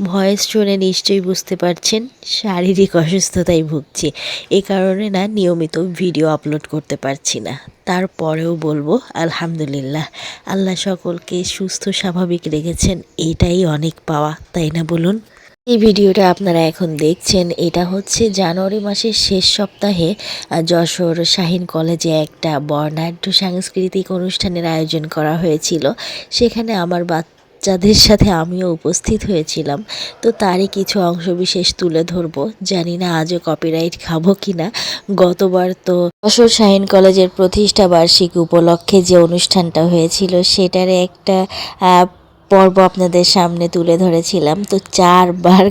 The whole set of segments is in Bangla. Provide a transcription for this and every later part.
ভয়েস শুনে নিশ্চয়ই বুঝতে পারছেন, শারীরিক অসুস্থতায় ভুগছি। এ কারণে না নিয়মিত ভিডিও আপলোড করতে পারছি না। তারপরেও বলব, আলহামদুলিল্লাহ, আল্লাহ সকলকে সুস্থ, স্বাভাবিক রেখেছেন, এটাই অনেক পাওয়া, তাই না বলুন? এই ভিডিওটা আপনারা এখন দেখছেন, এটা হচ্ছে জানুয়ারি মাসের শেষ সপ্তাহে যশোর শাহিন কলেজে একটা বর্ণাঢ্য সাংস্কৃতিক অনুষ্ঠানের আয়োজন করা হয়েছিল। সেখানে আমার বাচ্চাদের সাথে আমিও উপস্থিত হয়েছিলাম, তো তারই কিছু অংশবিশেষ তুলে ধরবো। জানি না আজও কপিরাইট খাব কি না গতবার তো যশোর শাহিন কলেজের প্রতিষ্ঠা বার্ষিকী উপলক্ষে যে অনুষ্ঠানটা হয়েছিল, সেটার একটা পর্ব আপনাদের সামনে তুলে ধরেছিলাম। তো চারবার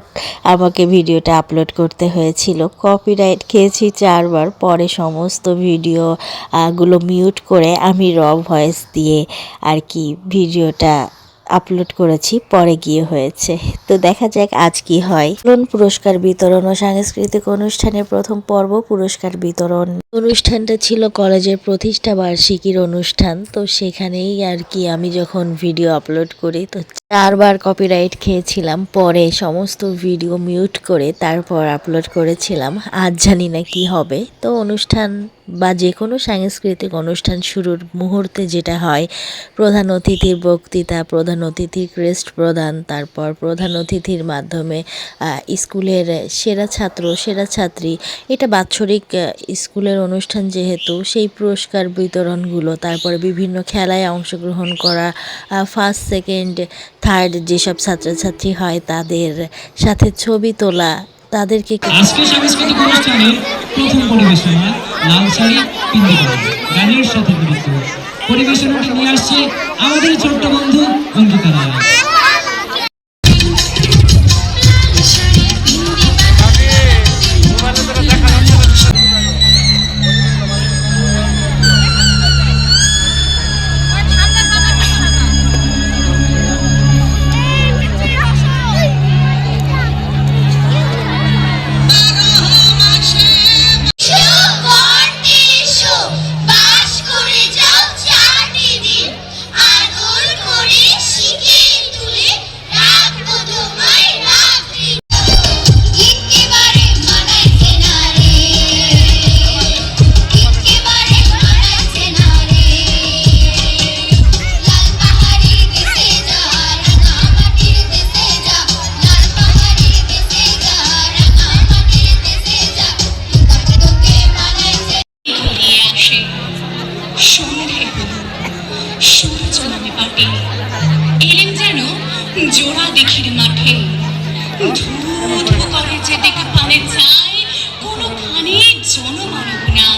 আমাকে ভিডিওটা আপলোড করতে হয়েছিল। কপিরাইট খেয়েছি চারবার। পরে সমস্ত ভিডিও গুলো মিউট করে আমি র ভয়েস দিয়ে আর কি ভিডিওটা আপলোড করেছি, পরে গিয়ে হয়েছে। তো দেখা যাক আজ কি হয়। চলুন, পুরস্কার বিতরণ ও সাংস্কৃতিক অনুষ্ঠানের প্রথম পর্ব, পুরস্কার বিতরণ। অনুষ্ঠানটা ছিল কলেজের প্রতিষ্ঠা বার্ষিকীর অনুষ্ঠান, তো সেখানেই আর কি আমি যখন ভিডিও আপলোড করি, তো চারবার কপিরাইট খেয়েছিলাম, পরে সমস্ত ভিডিও মিউট করে তারপর আপলোড করেছিলাম। আজ জানি না কি হবে। তো অনুষ্ঠান বা যে কোনো সাংস্কৃতিক অনুষ্ঠান শুরুর মুহূর্তে যেটা হয়, প্রধান অতিথির বক্তৃতা, প্রধান অতিথির ক্রেস্ট প্রদান, তারপর প্রধান অতিথির মাধ্যমে স্কুলের সেরা ছাত্র, সেরা ছাত্রী, এটা বাৎসরিক স্কুলের অনুষ্ঠান যেহেতু, সেই পুরস্কার বিতরণগুলো, তারপরে বিভিন্ন খেলায় অংশগ্রহণ করা ফার্স্ট সেকেন্ড থার্ড যেসব ছাত্রছাত্রী হয়, তাদের সাথে ছবি তোলা, তাদেরকে আজকে সাংস্কৃতিক অনুষ্ঠানে প্রথম পরিবেশনা লাল শাড়ি পিন্দি গানের সাথে পরিবেশনা নিয়ে আসছে আমাদের ছোট্ট বন্ধু অঙ্কিতা রায়।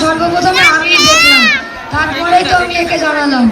সর্বপ্রথমে আমি দেখলাম তারপরেই তো আমি একে জানালাম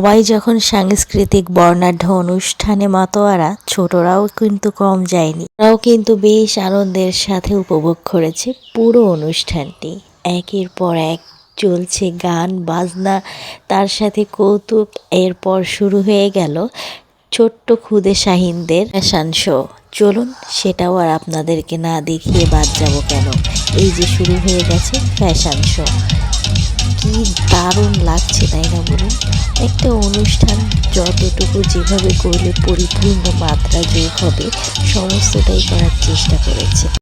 সবাই যখন সাংস্কৃতিক বর্ণাঢ্য অনুষ্ঠানে মাতোয়ারা, ছোটরাও কিন্তু কম যায়নি। তারাও কিন্তু বেশ আনন্দের সাথে উপভোগ করেছে পুরো অনুষ্ঠানটি। একের পর এক চলছে গান, বাজনা, তার সাথে কৌতুক। এরপর শুরু হয়ে গেল ছোট্ট খুদে শাহিনদের ফ্যাশন শো। চলুন, সেটাও আর আপনাদেরকে না দেখিয়ে বাদ যাব কেন? এই যে শুরু হয়ে গেছে ফ্যাশন শো। কি দারুণ লাগছে, তাই না বলুন? একটা অনুষ্ঠান যতটুকু যেভাবে করলে পরিপূর্ণ মাত্রা যোগ হবে, সমস্তটাই করার চেষ্টা করেছে।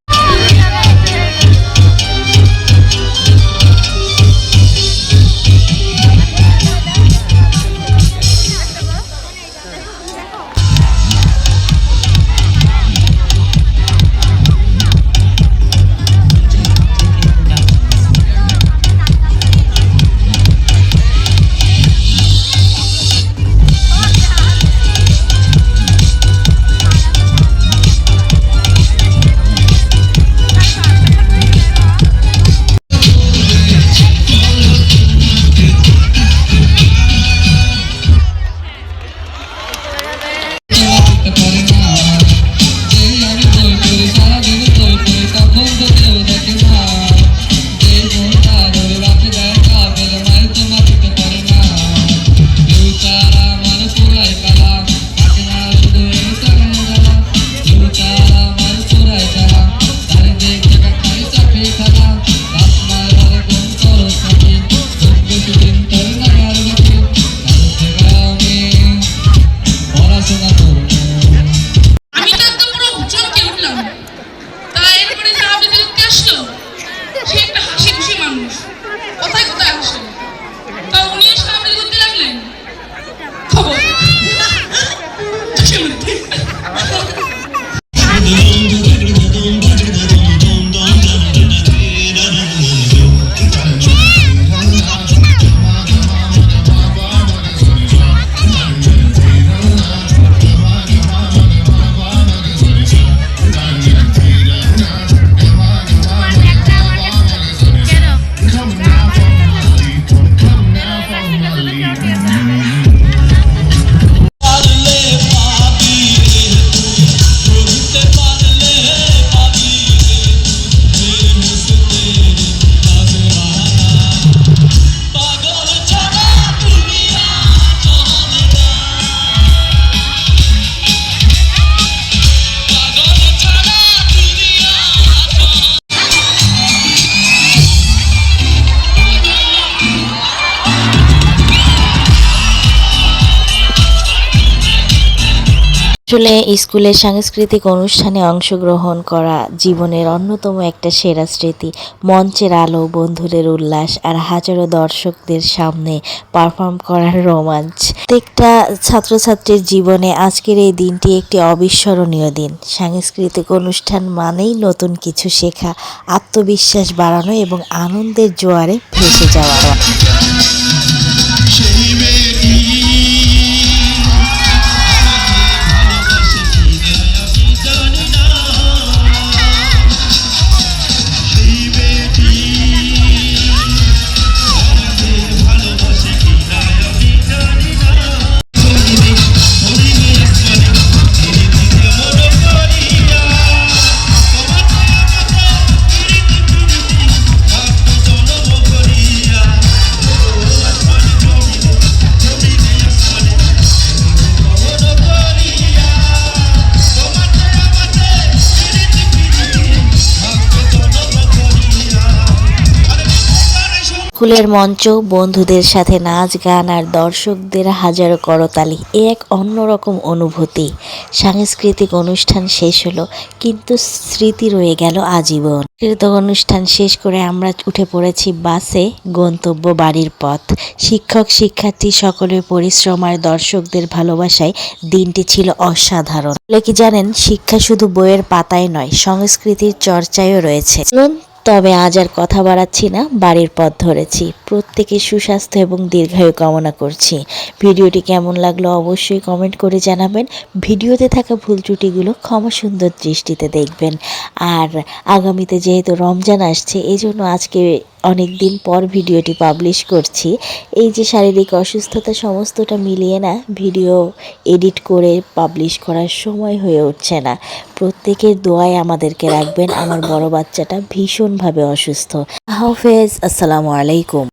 আসলে স্কুলের সাংস্কৃতিক অনুষ্ঠানে অংশগ্রহণ করা জীবনের অন্যতম একটা সেরা স্মৃতি, মঞ্চের আলো, বন্ধুদের উল্লাস আর হাজারো দর্শকদের সামনে পারফর্ম করার রোমাঞ্চ। প্রত্যেকটা ছাত্রছাত্রীর জীবনে আজকের এই দিনটি একটি অবিস্মরণীয় দিন। সাংস্কৃতিক অনুষ্ঠান মানেই নতুন কিছু শেখা, আত্মবিশ্বাস বাড়ানো এবং আনন্দের জোয়ারে ভেসে যাওয়া। স্কুলের মঞ্চ, বন্ধুদের সাথে নাচ, গান আর দর্শকদের হাজারো করতালি। এ এক অন্যরকম অনুভূতি। সাংস্কৃতিক অনুষ্ঠান শেষ হলো, কিন্তু স্মৃতি রয়ে গেল আজীবন। সাংস্কৃতিক অনুষ্ঠান শেষ করে আমরা উঠে পড়েছি বাসে, গন্তব্য বাড়ির পথ। শিক্ষক, শিক্ষার্থী সকলের পরিশ্রম আর দর্শকদের ভালোবাসায় দিনটি ছিল অসাধারণ। বলে কি জানেন, শিক্ষা শুধু বইয়ের পাতায় নয়, সংস্কৃতির চর্চায়ও রয়েছে। তবে আজ আর কথা বাড়াচ্ছি না, বাড়ির পথ ধরেছি। প্রত্যেকে সুস্বাস্থ্য এবং দীর্ঘায়ু কামনা করছি। ভিডিওটি কেমন লাগল অবশ্যই কমেন্ট করে জানাবেন। ভিডিওতে থাকা ভুল ত্রুটিগুলো ক্ষমা সুন্দর দৃষ্টিতে দেখবেন। আর আগামীতে যেহেতু রমজান আসছে এই জন্য আজকে অনেক দিন পর ভিডিওটি পাবলিশ করছি। এই যে শারীরিক অসুস্থতা সমস্তটা মিলিয়ে না, ভিডিও এডিট করে পাবলিশ করার সময় হয়ে উঠছে না। প্রত্যেকের দোয়ায় আমাদেরকে রাখবেন। আমার বড় বাচ্চাটা ভীষণভাবে অসুস্থ। হাফেজ আসসালামু আলাইকুম।